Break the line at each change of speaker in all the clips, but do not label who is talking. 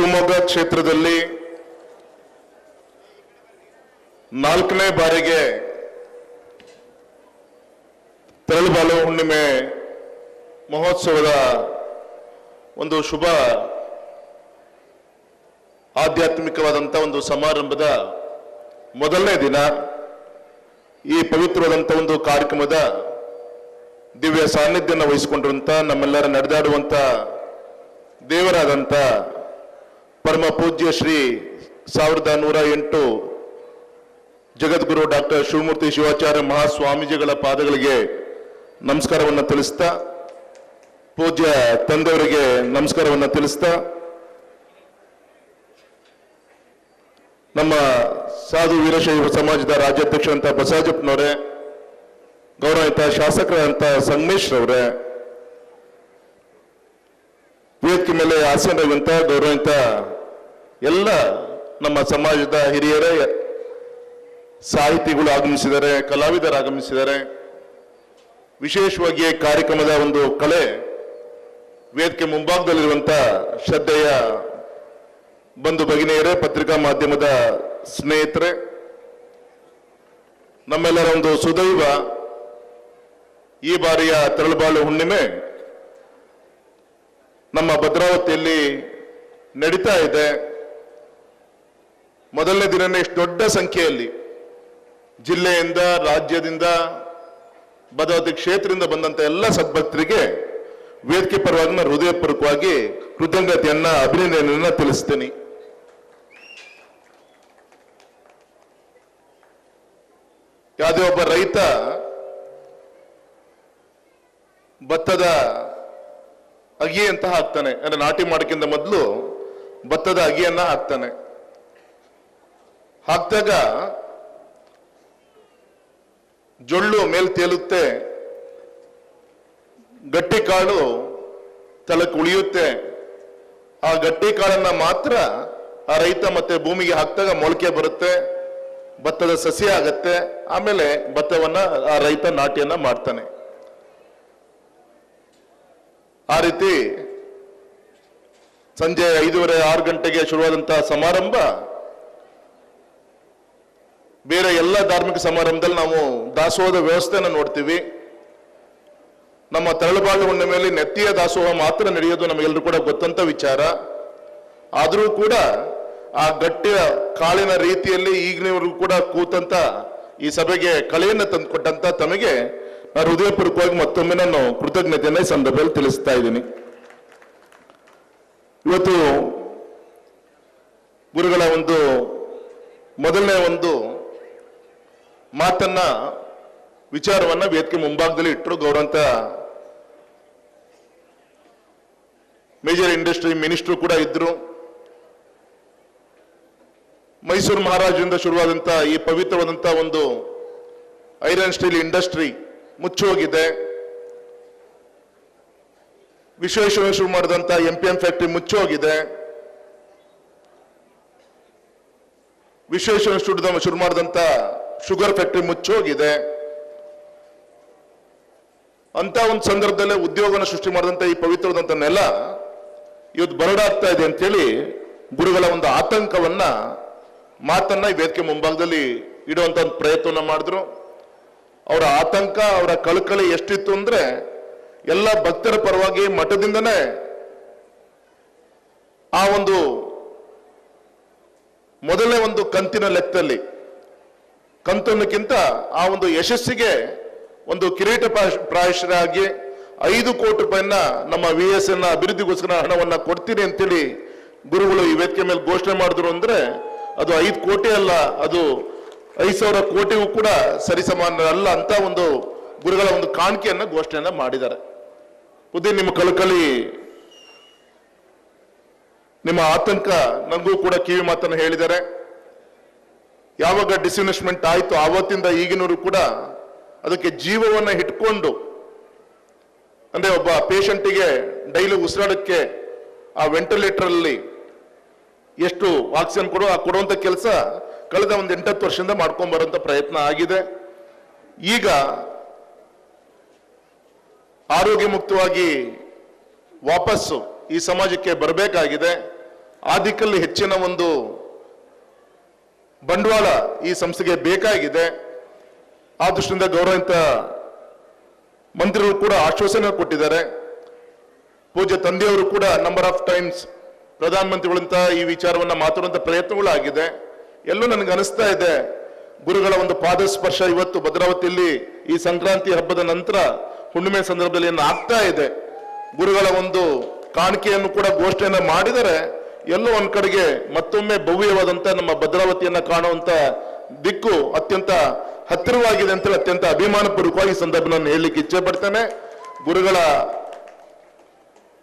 ಶಿವಮೊಗ್ಗ ಕ್ಷೇತ್ರದಲ್ಲಿ ನಾಲ್ಕನೇ ಬಾರಿಗೆ ತೆರಳುಬಾಲು ಹುಣ್ಣಿಮೆ ಮಹೋತ್ಸವದ ಒಂದು ಶುಭ ಆಧ್ಯಾತ್ಮಿಕವಾದಂಥ ಒಂದು ಸಮಾರಂಭದ ಮೊದಲನೇ ದಿನ, ಈ ಪವಿತ್ರವಾದಂಥ ಒಂದು ಕಾರ್ಯಕ್ರಮದ ದಿವ್ಯ ಸಾನ್ನಿಧ್ಯನ ವಹಿಸಿಕೊಂಡಿರುವಂಥ ನಮ್ಮೆಲ್ಲರ ನಡೆದಾಡುವಂಥ ದೇವರಾದಂಥ ಪರಮ ಪೂಜ್ಯ ಶ್ರೀ ಸಾವಿರದ ನೂರ ಎಂಟು ಜಗದ್ಗುರು ಡಾಕ್ಟರ್ ಶಿವಮೂರ್ತಿ ಶಿವಾಚಾರ್ಯ ಮಹಾಸ್ವಾಮೀಜಿಗಳ ಪಾದಗಳಿಗೆ ನಮಸ್ಕಾರವನ್ನು ತಿಳಿಸ್ತಾ, ಪೂಜ್ಯ ತಂದೆಯವರಿಗೆ ನಮಸ್ಕಾರವನ್ನು ತಿಳಿಸ್ತಾ, ನಮ್ಮ ಸಾಧು ವೀರಶೈವ ಸಮಾಜದ ರಾಜ್ಯಾಧ್ಯಕ್ಷರಂತ ಬಸವಜಪ್ಪನವರೇ ಗೌರವಿತ ಶಾಸಕರಂತ ಸಂಗಮೇಶ್ರವರೇ ವೇದಿಕೆ ಮೇಲೆ ಆಸೀನರಾಗಿರುವಂತ ಗೌರವಿತ ಎಲ್ಲ ನಮ್ಮ ಸಮಾಜದ ಹಿರಿಯರೇ ಸಾಹಿತಿಗಳು ಆಗಮಿಸಿದ್ದಾರೆ ಕಲಾವಿದರು ಆಗಮಿಸಿದ್ದಾರೆ ವಿಶೇಷವಾಗಿ ಕಾರ್ಯಕ್ರಮದ ಒಂದು ಕಲೆ, ವೇದಿಕೆ ಮುಂಭಾಗದಲ್ಲಿರುವಂತ ಶ್ರದ್ಧೆಯ ಬಂಧು ಭಗಿನಿಯರೇ, ಪತ್ರಿಕಾ ಮಾಧ್ಯಮದ ಸ್ನೇಹಿತರೆ, ನಮ್ಮೆಲ್ಲರ ಒಂದು ಸುದೈವ ಈ ಬಾರಿಯ ತೆರಳುಬಾಳು ಹುಣ್ಣಿಮೆ ನಮ್ಮ ಭದ್ರಾವತಿಯಲ್ಲಿ ನಡೀತಾ ಇದೆ. ಮೊದಲನೇ ದಿನನೇ ಇಷ್ಟು ದೊಡ್ಡ ಸಂಖ್ಯೆಯಲ್ಲಿ ಜಿಲ್ಲೆಯಿಂದ, ರಾಜ್ಯದಿಂದ, ಭದ್ರಾವತಿ ಕ್ಷೇತ್ರದಿಂದ ಬಂದಂತ ಎಲ್ಲ ಸದ್ಭಕ್ತರಿಗೆ ವೇದಿಕೆ ಪರವಾಗಿ ನಾನು ಹೃದಯಪೂರ್ವಕವಾಗಿ ಕೃತಜ್ಞತೆಯನ್ನ, ಅಭಿನಂದನೆಯನ್ನ ತಿಳಿಸ್ತೀನಿ. ಯಾವುದೇ ಒಬ್ಬ ರೈತ ಭತ್ತದ ಅಗಿ ಅಂತ ಹಾಕ್ತಾನೆ. ಅಂದ್ರೆ ನಾಟಿ ಮಾಡಕ್ಕಿಂತ ಮೊದಲು ಭತ್ತದ ಅಗಿಯನ್ನ ಹಾಕ್ತಾನೆ. ಹಾಕ್ದಾಗ ಜೊಳ್ಳು ಮೇಲ್ ತೇಲುತ್ತೆ, ಗಟ್ಟಿ ಕಾಳು ತಲಕ್ಕೆ ಉಳಿಯುತ್ತೆ. ಆ ಗಟ್ಟಿ ಕಾಳನ್ನ ಮಾತ್ರ ಆ ರೈತ ಮತ್ತೆ ಭೂಮಿಗೆ ಹಾಕಿದಾಗ ಮೊಳಕೆ ಬರುತ್ತೆ, ಭತ್ತದ ಸಸಿ ಆಗತ್ತೆ, ಆಮೇಲೆ ಭತ್ತವನ್ನ ಆ ರೈತ ನಾಟಿಯನ್ನ ಮಾಡ್ತಾನೆ. ಆ ರೀತಿ ಸಂಜೆ ಐದೂವರೆ ಆರು ಗಂಟೆಗೆ ಶುರುವಾದಂತಹ ಸಮಾರಂಭ ಬೇರೆ ಎಲ್ಲ ಧಾರ್ಮಿಕ ಸಮಾರಂಭದಲ್ಲಿ ನಾವು ದಾಸೋಹದ ವ್ಯವಸ್ಥೆನ ನೋಡ್ತೀವಿ. ನಮ್ಮ ತರಳುಬಾಳು ಮೇಲೆ ನೆತ್ತಿಯ ದಾಸೋಹ ಮಾತ್ರ ನಡೆಯೋದು ನಮಗೆಲ್ಲರೂ ಕೂಡ ಗೊತ್ತಂತ ವಿಚಾರ. ಆದರೂ ಕೂಡ ಆ ಗಟ್ಟಿಯ ಕಾಳಿನ ರೀತಿಯಲ್ಲಿ ಈಗಿನವರೆಗೂ ಕೂಡ ಕೂತಂತ ಈ ಸಭೆಗೆ ಕಳೆಯನ್ನು ತಂದುಕೊಟ್ಟಂತ ತಮಗೆ ನಾನು ಹೃದಯಪೂರ್ವಕವಾಗಿ ಮತ್ತೊಮ್ಮೆ ನಾನು ಕೃತಜ್ಞತೆಯನ್ನ ಈ ಸಂದರ್ಭದಲ್ಲಿ ತಿಳಿಸ್ತಾ ಇದ್ದೀನಿ. ಇವತ್ತು ಗುರುಗಳ ಒಂದು ಮೊದಲನೇ ಒಂದು ಮಾತನ್ನ, ವಿಚಾರವನ್ನ ವೇದಿಕೆ ಮುಂಭಾಗದಲ್ಲಿ ಇಟ್ಟರು ಗೌರವಂತ ಮೇಜರ್ ಇಂಡಸ್ಟ್ರಿ ಮಿನಿಸ್ಟ್ರು ಕೂಡ ಇದ್ರು. ಮೈಸೂರು ಮಹಾರಾಜರಿಂದ ಶುರುವಾದಂತ ಈ ಪವಿತ್ರವಾದಂತಹ ಒಂದು ಐರನ್ ಸ್ಟೀಲ್ ಇಂಡಸ್ಟ್ರಿ ಮುಚ್ಚೋಗಿದೆ. ವಿಶ್ವೇಶ್ವರ ಶುರು ಮಾಡಿದಂತ ಎಂ ಪಿ ಎಂ ಫ್ಯಾಕ್ಟರಿ ಮುಚ್ಚೋಗಿದೆ. ವಿಶ್ವೇಶ್ವರ ಸ್ಟುಡಿಯೋ ಶುರು ಮಾಡಿದಂತ ಶುಗರ್ ಫ್ಯಾಕ್ಟ್ರಿ ಮುಚ್ಚೋಗಿದೆ. ಅಂತ ಒಂದು ಸಂದರ್ಭದಲ್ಲೇ ಉದ್ಯೋಗನ ಸೃಷ್ಟಿ ಮಾಡಿದಂತ ಈ ಪವಿತ್ರವಾದಂತ ನೆಲ ಇವತ್ತು ಬರಡಾಗ್ತಾ ಇದೆ ಅಂತೇಳಿ ಗುರುಗಳ ಒಂದು ಆತಂಕವನ್ನ ಮಾತನ್ನ ಈ ವೇದಿಕೆ ಮುಂಭಾಗದಲ್ಲಿ ಇಡುವಂತ ಒಂದು ಪ್ರಯತ್ನವನ್ನ ಮಾಡಿದ್ರು. ಅವರ ಆತಂಕ, ಅವರ ಕಳಕಳಿ ಎಷ್ಟಿತ್ತು ಅಂದ್ರೆ ಎಲ್ಲ ಭಕ್ತರ ಪರವಾಗಿ ಮಠದಿಂದನೇ ಆ ಒಂದು ಮೊದಲನೇ ಒಂದು ಕಂತಿನ ಲೆಕ್ಕದಲ್ಲಿ ಕಂತನ್ನಕ್ಕಿಂತ ಆ ಒಂದು ಯಶಸ್ಸಿಗೆ ಒಂದು ಕಿರೀಟ ಪ್ರಾಯಶರಾಗಿ ಐದು ಕೋಟಿ ರೂಪಾಯಿನ ನಮ್ಮ ವಿ ಎಸ್ ಎನ್ ಅಭಿವೃದ್ಧಿಗೋಸ್ಕರ ಹಣವನ್ನ ಕೊಡ್ತೀನಿ ಅಂತೇಳಿ ಗುರುಗಳು ಈ ವೇದಿಕೆ ಮೇಲೆ ಘೋಷಣೆ ಮಾಡಿದ್ರು ಅಂದ್ರೆ ಅದು ಐದು ಕೋಟಿ ಅಲ್ಲ, ಅದು ಐದು ಸಾವಿರ ಕೋಟಿಗೂ ಕೂಡ ಸರಿಸಮಾನ ಅಲ್ಲ ಅಂತ ಒಂದು ಗುರುಗಳ ಒಂದು ಕಾಣಿಕೆಯನ್ನು ಘೋಷಣೆಯನ್ನು ಮಾಡಿದ್ದಾರೆ. ಬುದ್ಧಿ, ನಿಮ್ಮ ಕಲಕಲಿ ನಿಮ್ಮ ಆತಂಕ ನನಗೂ ಕೂಡ ಕಿವಿ ಮಾತನ್ನು ಹೇಳಿದ್ದಾರೆ. ಯಾವಾಗ ಡಿಸ್ಇನ್ವೆಸ್ಟ್ಮೆಂಟ್ ಆಯಿತು ಆವತ್ತಿಂದ ಈಗಿನವರು ಕೂಡ ಅದಕ್ಕೆ ಜೀವವನ್ನು ಇಟ್ಕೊಂಡು ಅಂದರೆ ಒಬ್ಬ ಪೇಷಂಟಿಗೆ ಡೈಲಿ ಉಸಿರಾಡಕ್ಕೆ ಆ ವೆಂಟಿಲೇಟರಲ್ಲಿ ಎಷ್ಟು ಆಕ್ಸಿಜನ್ ಕೊಡೋ, ಆ ಕೊಡುವಂಥ ಕೆಲಸ ಕಳೆದ ಒಂದು ಎಂಟತ್ತು ವರ್ಷದಿಂದ ಮಾಡ್ಕೊಂಡ್ ಬರುವಂತ ಪ್ರಯತ್ನ ಆಗಿದೆ. ಈಗ ಆರೋಗ್ಯ ಮುಕ್ತವಾಗಿ ವಾಪಸ್ಸು ಈ ಸಮಾಜಕ್ಕೆ ಬರಬೇಕಾಗಿದೆ. ಆ ದಿಕ್ಕಲ್ಲಿ ಹೆಚ್ಚಿನ ಒಂದು ಬಂಡವಾಳ ಈ ಸಂಸ್ಥೆಗೆ ಬೇಕಾಗಿದೆ. ಆ ದೃಷ್ಟಿಯಿಂದ ಗೌರವಂತ ಮಂತ್ರಿಗಳು ಕೂಡ ಆಶ್ವಾಸನೆ ಕೊಟ್ಟಿದ್ದಾರೆ. ಪೂಜ್ಯ ತಂದೆಯವರು ಕೂಡ ನಂಬರ್ ಆಫ್ ಟೈಮ್ಸ್ ಪ್ರಧಾನಮಂತ್ರಿಗಳಂತ ಈ ವಿಚಾರವನ್ನ ಮಾತಾಡುವಂಥ ಪ್ರಯತ್ನಗಳು ಆಗಿದೆ ಎಲ್ಲೂ ನನಗೆ ಅನಿಸ್ತಾ ಇದೆ, ಗುರುಗಳ ಒಂದು ಪಾದಸ್ಪರ್ಶ ಇವತ್ತು ಭದ್ರಾವತಿಯಲ್ಲಿ ಈ ಸಂಕ್ರಾಂತಿ ಹಬ್ಬದ ನಂತರ ಹುಣ್ಣಿಮೆ ಸಂದರ್ಭದಲ್ಲಿ ಏನು ಆಗ್ತಾ ಇದೆ. ಗುರುಗಳ ಒಂದು ಕಾಣಿಕೆಯನ್ನು ಕೂಡ ಘೋಷಣೆಯನ್ನು ಮಾಡಿದರೆ ಎಲ್ಲೋ ಒಂದ್ ಕಡೆಗೆ ಮತ್ತೊಮ್ಮೆ ಭವ್ಯವಾದಂತ ನಮ್ಮ ಭದ್ರಾವತಿಯನ್ನ ಕಾಣುವಂತ ದಿಕ್ಕು ಅತ್ಯಂತ ಹತ್ತಿರವಾಗಿದೆ ಅಂತೇಳಿ ಅತ್ಯಂತ ಅಭಿಮಾನ ಪೂರ್ವಕವಾಗಿ ಸಂದರ್ಭ ಹೇಳಲಿಕ್ಕೆ ಇಚ್ಛೆ ಪಡ್ತೇನೆ. ಗುರುಗಳ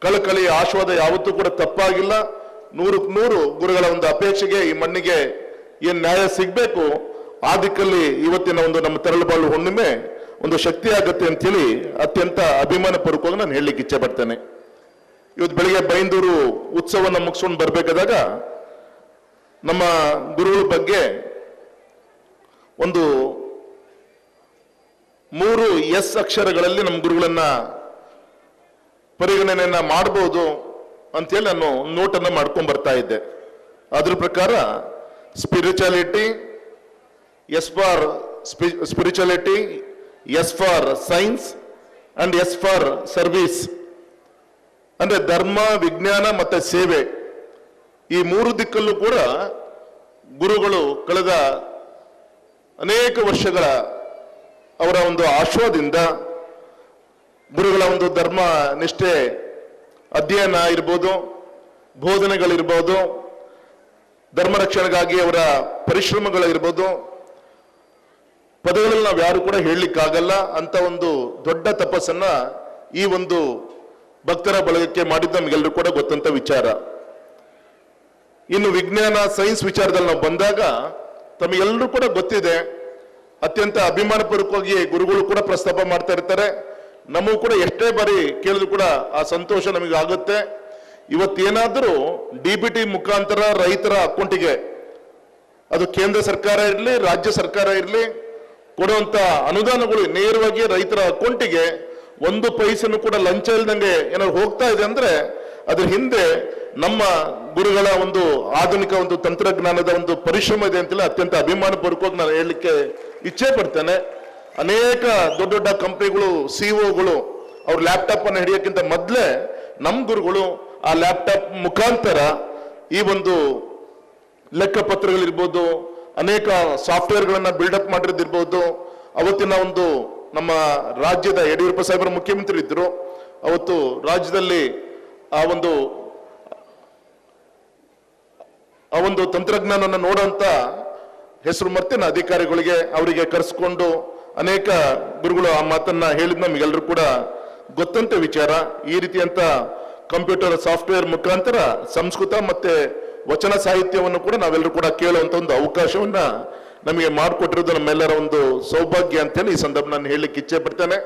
ಕಳಕಳಿ ಆಶ್ವಾದ ಯಾವತ್ತೂ ಕೂಡ ತಪ್ಪಾಗಿಲ್ಲ. ನೂರಕ್ಕೆ ನೂರು ಗುರುಗಳ ಒಂದು ಅಪೇಕ್ಷೆಗೆ ಈ ಮಣ್ಣಿಗೆ ಏನ್ ನ್ಯಾಯ ಸಿಗ್ಬೇಕು? ಆ ದಿಕ್ಕಲ್ಲಿ ಇವತ್ತಿನ ಒಂದು ನಮ್ಮ ತೆರಳುಬಾಳು ಹುಣ್ಣಿಮೆ ಒಂದು ಶಕ್ತಿ ಆಗತ್ತೆ ಅಂತೇಳಿ ಅತ್ಯಂತ ಅಭಿಮಾನ ಪೂರ್ವಕವಾಗಿ ನಾನು ಹೇಳಲಿಕ್ಕೆ ಇಚ್ಛೆ ಪಡ್ತೇನೆ. ಇವತ್ತು ಬೆಳಿಗ್ಗೆ ಬೈಂದೂರು ಉತ್ಸವನ ಮುಗಿಸ್ಕೊಂಡು ಬರಬೇಕಾದಾಗ ನಮ್ಮ ಗುರುಗಳ ಬಗ್ಗೆ ಒಂದು ಮೂರು ಎಸ್ ಅಕ್ಷರಗಳಲ್ಲಿ ನಮ್ಮ ಗುರುಗಳನ್ನ ಪರಿಗಣನೆಯನ್ನ ಮಾಡಬಹುದು ಅಂತೇಳಿ ನಾನು ನೋಟನ್ನು ಮಾಡ್ಕೊಂಡು ಬರ್ತಾ ಇದ್ದೆ. ಅದ್ರ ಪ್ರಕಾರ spirituality S for spirituality S for science and S for service ಅಂದ್ರೆ ಧರ್ಮ, ವಿಜ್ಞಾನ ಮತ್ತೆ ಸೇವೆ. ಈ ಮೂರು ದಿಕ್ಕಲ್ಲೂ ಕೂಡ ಗುರುಗಳು ಕಳೆದ ಅನೇಕ ವರ್ಷಗಳ ಅವರ ಒಂದು ಆಶ್ವದಿಂದ ಗುರುಗಳ ಒಂದು ಧರ್ಮ ನಿಷ್ಠೆ ಅಧ್ಯಯನ ಇರ್ಬೋದು ಬೋಧನೆಗಳಿರ್ಬೋದು, ಧರ್ಮ ರಕ್ಷಣೆಗಾಗಿ ಅವರ ಪರಿಶ್ರಮಗಳಿರ್ಬೋದು ಪದಗಳಲ್ಲಿ ನಾವು ಯಾರು ಕೂಡ ಹೇಳಲಿಕ್ಕಾಗಲ್ಲ ಅಂತ ಒಂದು ದೊಡ್ಡ ತಪಸ್ಸನ್ನ ಈ ಒಂದು ಭಕ್ತರ ಬಳಗಕ್ಕೆ ಮಾಡಿದ್ದು ನಮಗೆಲ್ಲರೂ ಕೂಡ ಗೊತ್ತಂತ ವಿಚಾರ. ಇನ್ನು ವಿಜ್ಞಾನ, ಸೈನ್ಸ್ ವಿಚಾರದಲ್ಲಿ ನಾವು ಬಂದಾಗ ತಮಗೆಲ್ಲರೂ ಕೂಡ ಗೊತ್ತಿದೆ. ಅತ್ಯಂತ ಅಭಿಮಾನಪೂರ್ವಕವಾಗಿ ಗುರುಗಳು ಕೂಡ ಪ್ರಸ್ತಾಪ ಮಾಡ್ತಾ ಇರ್ತಾರೆ. ನಮಗೂ ಕೂಡ ಎಷ್ಟೇ ಬಾರಿ ಕೇಳಿದ್ರು ಕೂಡ ಆ ಸಂತೋಷ ನಮಗೆ ಆಗುತ್ತೆ. ಇವತ್ತೇನಾದರೂ ಡಿ ಬಿ ಟಿ ಮುಖಾಂತರ ರೈತರ ಅಕೌಂಟಿಗೆ, ಅದು ಕೇಂದ್ರ ಸರ್ಕಾರ ಇರಲಿ, ರಾಜ್ಯ ಸರ್ಕಾರ ಇರಲಿ, ಕೊಡುವಂತ ಅನುದಾನಗಳು ನೇರವಾಗಿ ರೈತರ ಅಕೌಂಟಿಗೆ ಒಂದು ಪೈಸೆನೂ ಕೂಡ ಲಂಚ ಇಲ್ದಂಗೆ ಏನಾದ್ರು ಹೋಗ್ತಾ ಇದೆ ಅಂದ್ರೆ ಅದ್ರ ಹಿಂದೆ ನಮ್ಮ ಗುರುಗಳ ಒಂದು ಆಧುನಿಕ ಒಂದು ತಂತ್ರಜ್ಞಾನದ ಒಂದು ಪರಿಶ್ರಮ ಇದೆ ಅಂತೇಳಿ ಅತ್ಯಂತ ಅಭಿಮಾನ ಪೂರ್ವಕವಾಗಿ ನಾನು ಹೇಳಲಿಕ್ಕೆ ಇಚ್ಛೆ ಪಡ್ತೇನೆ. ಅನೇಕ ದೊಡ್ಡ ದೊಡ್ಡ ಕಂಪನಿಗಳು ಸಿಒಗಳು ಅವ್ರ ಲ್ಯಾಪ್ಟಾಪ್ ಅನ್ನು ಹಿಡಿಯೋಕ್ಕಿಂತ ಮೊದಲೇ ನಮ್ಮ ಗುರುಗಳು ಆ ಲ್ಯಾಪ್ಟಾಪ್ ಮುಖಾಂತರ ಈ ಒಂದು ಲೆಕ್ಕ ಪತ್ರಗಳಿರ್ಬೋದು ಅನೇಕ ಸಾಫ್ಟ್ವೇರ್ಗಳನ್ನ ಬಿಲ್ಡಪ್ ಮಾಡಿರೋದಿರ್ಬೋದು, ಅವತ್ತಿನ ಒಂದು ನಮ್ಮ ರಾಜ್ಯದ ಯಡಿಯೂರಪ್ಪ ಸಾಹೇಬರ ಮುಖ್ಯಮಂತ್ರಿ ಇದ್ರು ಅವತ್ತು ರಾಜ್ಯದಲ್ಲಿ ಆ ಒಂದು ಆ ಒಂದು ತಂತ್ರಜ್ಞಾನವನ್ನು ನೋಡುವಂತ ಹೆಸರು ಮರ್ತಿನ ಅಧಿಕಾರಿಗಳಿಗೆ ಅವರಿಗೆ ಕರೆಸ್ಕೊಂಡು ಅನೇಕ ಗುರುಗಳು ಆ ಮಾತನ್ನ ಹೇಳಿದ್ ನಮಗೆಲ್ಲರೂ ಕೂಡ ಗೊತ್ತಂತ ವಿಚಾರ. ಈ ರೀತಿಯಂತ ಕಂಪ್ಯೂಟರ್ ಸಾಫ್ಟ್ವೇರ್ ಮುಖಾಂತರ ಸಂಸ್ಕೃತ ಮತ್ತೆ ವಚನ ಸಾಹಿತ್ಯವನ್ನು ಕೂಡ ನಾವೆಲ್ಲರೂ ಕೂಡ ಕೇಳುವಂತ ಒಂದು ಅವಕಾಶವನ್ನ ನಮಗೆ ಮಾಡಿಕೊಟ್ಟಿರೋದು ನಮ್ಮೆಲ್ಲರ ಒಂದು ಸೌಭಾಗ್ಯ ಅಂತೇಳಿ ಈ ಸಂದರ್ಭ ನಾನು ಹೇಳಲಿಕ್ಕೆ ಇಚ್ಛೆ ಪಡ್ತೇನೆ.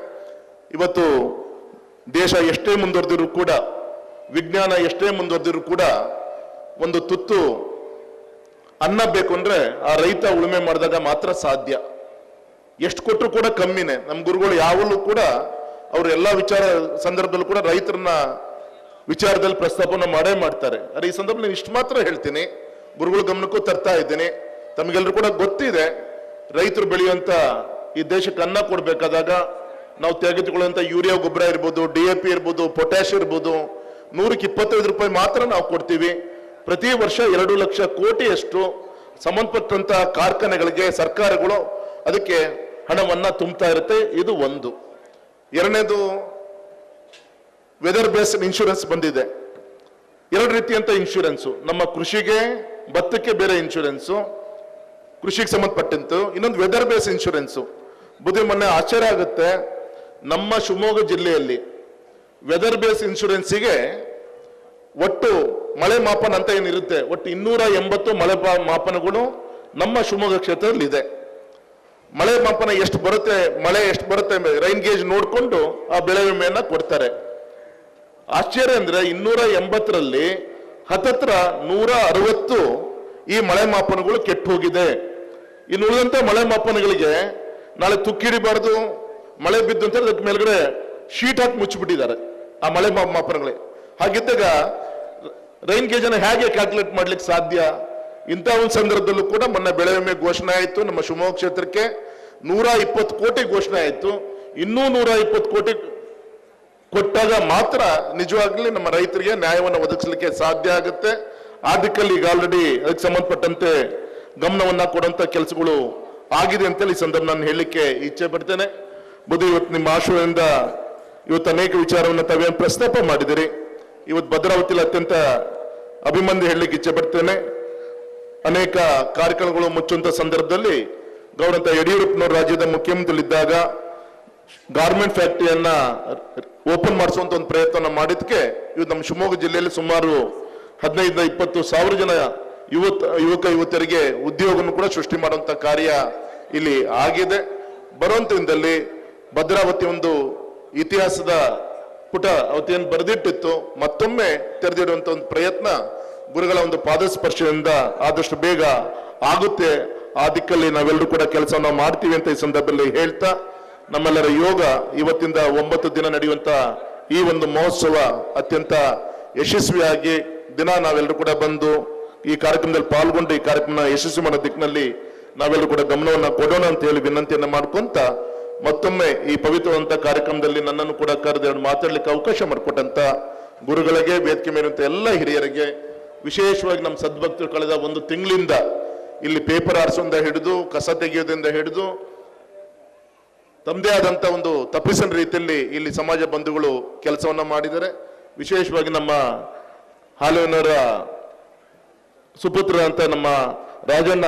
ಇವತ್ತು ದೇಶ ಎಷ್ಟೇ ಮುಂದುವರೆದಿರೂ ಕೂಡ, ವಿಜ್ಞಾನ ಎಷ್ಟೇ ಮುಂದುವರೆದಿರೂ ಕೂಡ ಒಂದು ತುತ್ತು ಅನ್ನ ಬೇಕು ಅಂದ್ರೆ ಆ ರೈತ ಉಳುಮೆ ಮಾಡಿದಾಗ ಮಾತ್ರ ಸಾಧ್ಯ. ಎಷ್ಟು ಕೊಟ್ಟರು ಕೂಡ ಕಮ್ಮಿನೇ. ನಮ್ಮ ಗುರುಗಳು ಯಾವಲ್ಲೂ ಕೂಡ ಅವರು ಎಲ್ಲ ವಿಚಾರ ಸಂದರ್ಭದಲ್ಲೂ ಕೂಡ ರೈತರನ್ನ ವಿಚಾರದಲ್ಲಿ ಪ್ರಸ್ತಾಪನ ಮಾಡೇ ಮಾಡ್ತಾರೆ. ಅರೆ ಈ ಸಂದರ್ಭ ನಾನು ಇಷ್ಟು ಮಾತ್ರ ಹೇಳ್ತೀನಿ. ಗುರುಗಳ ಗಮನಕ್ಕೂ ತರ್ತಾ ಇದ್ದೀನಿ. ತಮಗೆಲ್ಲರೂ ಕೂಡ ಗೊತ್ತಿದೆ, ರೈತರು ಬೆಳೆಯುವಂತ ಈ ದೇಶಕ್ಕೆ ಅನ್ನ ಕೊಡಬೇಕಾದಾಗ ನಾವು ತೆಗೆದುಕೊಳ್ಳುವಂತ ಯೂರಿಯಾ ಗೊಬ್ಬರ ಇರ್ಬೋದು, ಡಿ ಎ ಪಿ ಇರ್ಬೋದು ಪೊಟ್ಯಾಶ್ ಇರ್ಬೋದು, ನೂರಕ್ಕೆ ಇಪ್ಪತ್ತೈದು ರೂಪಾಯಿ ಮಾತ್ರ ನಾವು ಕೊಡ್ತೀವಿ. ಪ್ರತಿ ವರ್ಷ ಎರಡು ಲಕ್ಷ ಕೋಟಿಯಷ್ಟು ಸಂಬಂಧಪಟ್ಟಂತ ಕಾರ್ಖಾನೆಗಳಿಗೆ ಸರ್ಕಾರಗಳು ಅದಕ್ಕೆ ಹಣವನ್ನ ತುಂಬುತ್ತಾ ಇರುತ್ತೆ. ಇದು ಒಂದು. ಎರಡನೇದು ವೆದರ್ ಬೇಸ್ಡ್ ಇನ್ಶೂರೆನ್ಸ್ ಬಂದಿದೆ. ಎರಡು ರೀತಿಯಂತ ಇನ್ಶೂರೆನ್ಸ್ ನಮ್ಮ ಕೃಷಿಗೆ, ಭತ್ತಕ್ಕೆ ಬೇರೆ ಇನ್ಶೂರೆನ್ಸು ಕೃಷಿಗೆ ಸಂಬಂಧಪಟ್ಟಂತು ಇನ್ನೊಂದು ವೆದರ್ ಬೇಸ್ ಇನ್ಶೂರೆನ್ಸು ಬುದ್ಧಿ ಮೊನ್ನೆ ಆಶ್ಚರ್ಯ ಆಗುತ್ತೆ. ನಮ್ಮ ಶಿವಮೊಗ್ಗ ಜಿಲ್ಲೆಯಲ್ಲಿ ವೆದರ್ ಬೇಸ್ ಇನ್ಶೂರೆನ್ಸಿಗೆ ಒಟ್ಟು ಮಳೆ ಮಾಪನ ಅಂತ ಏನಿರುತ್ತೆ, ಒಟ್ಟು ಇನ್ನೂರ ಎಂಬತ್ತು ಮಳೆ ಮಾಪನಗಳು ನಮ್ಮ ಶಿವಮೊಗ್ಗ ಕ್ಷೇತ್ರದಲ್ಲಿ ಇದೆ. ಮಳೆ ಮಾಪನ ಎಷ್ಟು ಬರುತ್ತೆ, ಮಳೆ ಎಷ್ಟು ಬರುತ್ತೆ ರೈನ್ ಗೇಜ್ ನೋಡಿಕೊಂಡು ಆ ಬೆಳೆ ವಿಮೆಯನ್ನ ಕೊಡ್ತಾರೆ. ಆಶ್ಚರ್ಯ ಅಂದ್ರೆ ಇನ್ನೂರ ಎಂಬತ್ತರಲ್ಲಿ ಹತ್ತತ್ರ ನೂರ ಅರವತ್ತು ಈ ಮಳೆ ಮಾಪನಗಳು ಕೆಟ್ಟು ಹೋಗಿದೆ. ಇನ್ನು ಉಳಿದಂತ ಮಳೆ ಮಾಪನಗಳಿಗೆ ನಾಳೆ ತುಕ್ಕಿಡಿಬಾರ್ದು ಮಳೆ ಬಿದ್ದು ಅಂತ ಅದಕ್ಕೆ ಮೇಲ್ಗಡೆ ಶೀಟ್ ಹಾಕಿ ಮುಚ್ಚಿಬಿಟ್ಟಿದ್ದಾರೆ ಆ ಮಳೆ ಮಾಪನಗಳೇ ಹಾಗಿದ್ದಾಗ ರೈನ್ ಗೇಜನ್ನು ಹೇಗೆ ಕ್ಯಾಲ್ಕುಲೇಟ್ ಮಾಡ್ಲಿಕ್ಕೆ ಸಾಧ್ಯ? ಇಂಥ ಒಂದು ಸಂದರ್ಭದಲ್ಲೂ ಕೂಡ ಮೊನ್ನೆ ಬೆಳೆ ವಿಮೆ ಘೋಷಣೆ ಆಯಿತು. ನಮ್ಮ ಶಿವಮೊಗ್ಗ ಕ್ಷೇತ್ರಕ್ಕೆ ನೂರ ಇಪ್ಪತ್ತು ಕೋಟಿ ಘೋಷಣೆ ಆಯಿತು. ಇನ್ನೂ ನೂರ ಇಪ್ಪತ್ತು ಕೋಟಿ ಕೊಟ್ಟಾಗ ಮಾತ್ರ ನಿಜವಾಗ್ಲಿ ನಮ್ಮ ರೈತರಿಗೆ ನ್ಯಾಯವನ್ನು ಒದಗಿಸಲಿಕ್ಕೆ ಸಾಧ್ಯ ಆಗುತ್ತೆ. ಆ ದಿಕ್ಕಲ್ಲಿ ಈಗ ಆಲ್ರೆಡಿ ಅದಕ್ಕೆ ಸಂಬಂಧಪಟ್ಟಂತೆ ಗಮನವನ್ನ ಕೊಡುವಂತ ಕೆಲಸಗಳು ಆಗಿದೆ ಅಂತೇಳಿ ಈ ಸಂದರ್ಭ ನಾನು ಹೇಳಲಿಕ್ಕೆ ಇಚ್ಛೆ ಪಡ್ತೇನೆ. ಬುದ್ಧಿ ಇವತ್ತು ನಿಮ್ಮ ಆಶ್ರಯದಿಂದ ಇವತ್ತು ಅನೇಕ ವಿಚಾರವನ್ನು ತಾವೇನು ಪ್ರಸ್ತಾಪ ಮಾಡಿದಿರಿ. ಇವತ್ತು ಭದ್ರಾವತಿಯಲ್ಲಿ ಅತ್ಯಂತ ಅಭಿಮಂದಿ ಹೇಳಲಿಕ್ಕೆ ಇಚ್ಛೆ ಪಡ್ತೇನೆ. ಅನೇಕ ಕಾರ್ಯಕ್ರಮಗಳು ಮುಚ್ಚುವಂತ ಸಂದರ್ಭದಲ್ಲಿ ಗೌರವಂತ ಯಡಿಯೂರಪ್ಪನವರು ರಾಜ್ಯದ ಮುಖ್ಯಮಂತ್ರಿಗಳಿದ್ದಾಗ ಗಾರ್ಮೆಂಟ್ ಫ್ಯಾಕ್ಟರಿಯನ್ನ ಓಪನ್ ಮಾಡಿಸುವಂತ ಒಂದು ಪ್ರಯತ್ನ ಮಾಡಿದಕ್ಕೆ ಇವತ್ತು ನಮ್ಮ ಶಿವಮೊಗ್ಗ ಜಿಲ್ಲೆಯಲ್ಲಿ ಸುಮಾರು ಹದಿನೈದರಿಂದ ಇಪ್ಪತ್ತು ಸಾವಿರ ಜನ ಯುವತ, ಯುವಕ, ಯುವತಿಯರಿಗೆ ಉದ್ಯೋಗವನ್ನು ಕೂಡ ಸೃಷ್ಟಿ ಮಾಡುವಂತ ಕಾರ್ಯ ಇಲ್ಲಿ ಆಗಿದೆ. ಬರುವಂತ ದಿನದಲ್ಲಿ ಭದ್ರಾವತಿ ಒಂದು ಇತಿಹಾಸದ ಪುಟ ಅವತಿಯನ್ನು ಬರೆದಿಟ್ಟಿತ್ತು. ಮತ್ತೊಮ್ಮೆ ತೆರೆದಿಡುವಂತ ಒಂದು ಪ್ರಯತ್ನ ಗುರುಗಳ ಒಂದು ಪಾದಸ್ಪರ್ಶದಿಂದ ಆದಷ್ಟು ಬೇಗ ಆಗುತ್ತೆ. ಆ ದಿಕ್ಕಲ್ಲಿ ನಾವೆಲ್ಲರೂ ಕೂಡ ಕೆಲಸವನ್ನು ಮಾಡ್ತೀವಿ ಅಂತ ಈ ಸಂದರ್ಭದಲ್ಲಿ ಹೇಳ್ತಾ, ನಮ್ಮೆಲ್ಲರ ಯೋಗ ಇವತ್ತಿಂದ ಒಂಬತ್ತು ದಿನ ನಡೆಯುವಂತ ಈ ಒಂದು ಮಹೋತ್ಸವ ಅತ್ಯಂತ ಯಶಸ್ವಿಯಾಗಿ ದಿನ ನಾವೆಲ್ಲರೂ ಕೂಡ ಬಂದು ಈ ಕಾರ್ಯಕ್ರಮದಲ್ಲಿ ಪಾಲ್ಗೊಂಡು ಈ ಕಾರ್ಯಕ್ರಮ ಯಶಸ್ವಿ ಮಾಡೋ ದಿಕ್ಕಿನಲ್ಲಿ ನಾವೆಲ್ಲರೂ ಕೂಡ ಗಮನವನ್ನ ಕೊಡೋಣ ಅಂತ ಹೇಳಿ ವಿನಂತಿಯನ್ನು ಮಾಡ್ಕೊಂತ ಮತ್ತೊಮ್ಮೆ ಈ ಪವಿತ್ರವಂತ ಕಾರ್ಯಕ್ರಮದಲ್ಲಿ ನನ್ನನ್ನು ಕೂಡ ಕರೆದು ಮಾತಾಡಲಿಕ್ಕೆ ಅವಕಾಶ ಮಾಡಿಕೊಟ್ಟಂತ ಗುರುಗಳಿಗೆ, ವೇದಿಕೆ ಮೇಲಿರುವಂತ ಎಲ್ಲ ಹಿರಿಯರಿಗೆ ವಿಶೇಷವಾಗಿ ನಮ್ಮ ಸದ್ಭಕ್ತರು ಕಳೆದ ಒಂದು ತಿಂಗಳಿಂದ ಇಲ್ಲಿ ಪೇಪರ್ ಆರಿಸೋದಿಂದ ಹಿಡಿದು, ಕಸ ತೆಗೆಯೋದ್ರಿಂದ ಹಿಡಿದು, ತಮ್ಮದೇ ಆದಂತ ಒಂದು ತಪ್ಪಿಸಿನ ರೀತಿಯಲ್ಲಿ ಇಲ್ಲಿ ಸಮಾಜ ಬಂಧುಗಳು ಕೆಲಸವನ್ನ ಮಾಡಿದರೆ ವಿಶೇಷವಾಗಿ ನಮ್ಮ ಹಾಲುವಿನವರ ಸುಪುತ್ರ ಅಂತ ನಮ್ಮ ರಾಜಣ್ಣ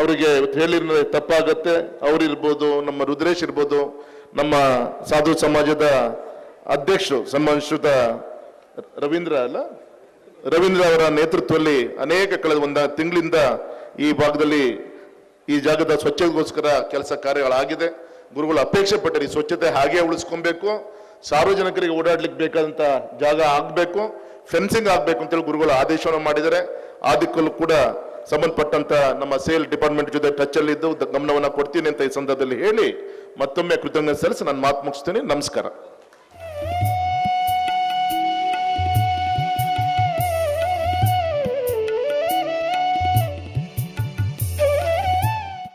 ಅವರಿಗೆ ಹೇಳಿದ್ರೆ ತಪ್ಪಾಗತ್ತೆ. ಅವರಿರ್ಬೋದು, ನಮ್ಮ ರುದ್ರೇಶ್ ಇರ್ಬೋದು, ನಮ್ಮ ಸಾಧು ಸಮಾಜದ ಅಧ್ಯಕ್ಷರು, ಸಂಬಂಧಿಸಿದ ರವೀಂದ್ರ ಅಲ್ಲ? ರವೀಂದ್ರ ಅವರ ನೇತೃತ್ವದಲ್ಲಿ ಅನೇಕ ಕಳೆದ ಒಂದು ತಿಂಗಳಿಂದ ಈ ಭಾಗದಲ್ಲಿ ಈ ಜಾಗದ ಸ್ವಚ್ಛತೆಗೋಸ್ಕರ ಕೆಲಸ ಕಾರ್ಯಗಳಾಗಿದೆ. ಗುರುಗಳು ಅಪೇಕ್ಷೆ ಪಟ್ಟರೆ ಈ ಸ್ವಚ್ಛತೆ ಹಾಗೆ ಉಳಿಸ್ಕೊಬೇಕು. ಸಾರ್ವಜನಿಕರಿಗೆ ಓಡಾಡ್ಲಿಕ್ಕೆ ಬೇಕಾದಂತ ಜಾಗ ಆಗ್ಬೇಕು. ಫೆನ್ಸಿಂಗ್ ಆಗ್ಬೇಕು ಅಂತೇಳಿ ಗುರುಗಳು ಆದೇಶವನ್ನು ಮಾಡಿದ್ದಾರೆ. ಆ ದಿಕ್ಕಲ್ಲೂ ಕೂಡ ಸಂಬಂಧಪಟ್ಟಂತ ನಮ್ಮ ಸೇಲ್ ಡಿಪಾರ್ಟ್ಮೆಂಟ್ ಜೊತೆ ಟಚ್ ಅಲ್ಲಿ ಇದ್ದು ಗಮನವನ್ನು ಕೊಡ್ತೀನಿ ಅಂತ ಈ ಸಂದರ್ಭದಲ್ಲಿ ಹೇಳಿ ಮತ್ತೊಮ್ಮೆ ಕೃತಜ್ಞತೆ ಸಲ್ಲಿಸಿ ನಾನು ಮಾತು ಮುಗಿಸ್ತೀನಿ. ನಮಸ್ಕಾರ.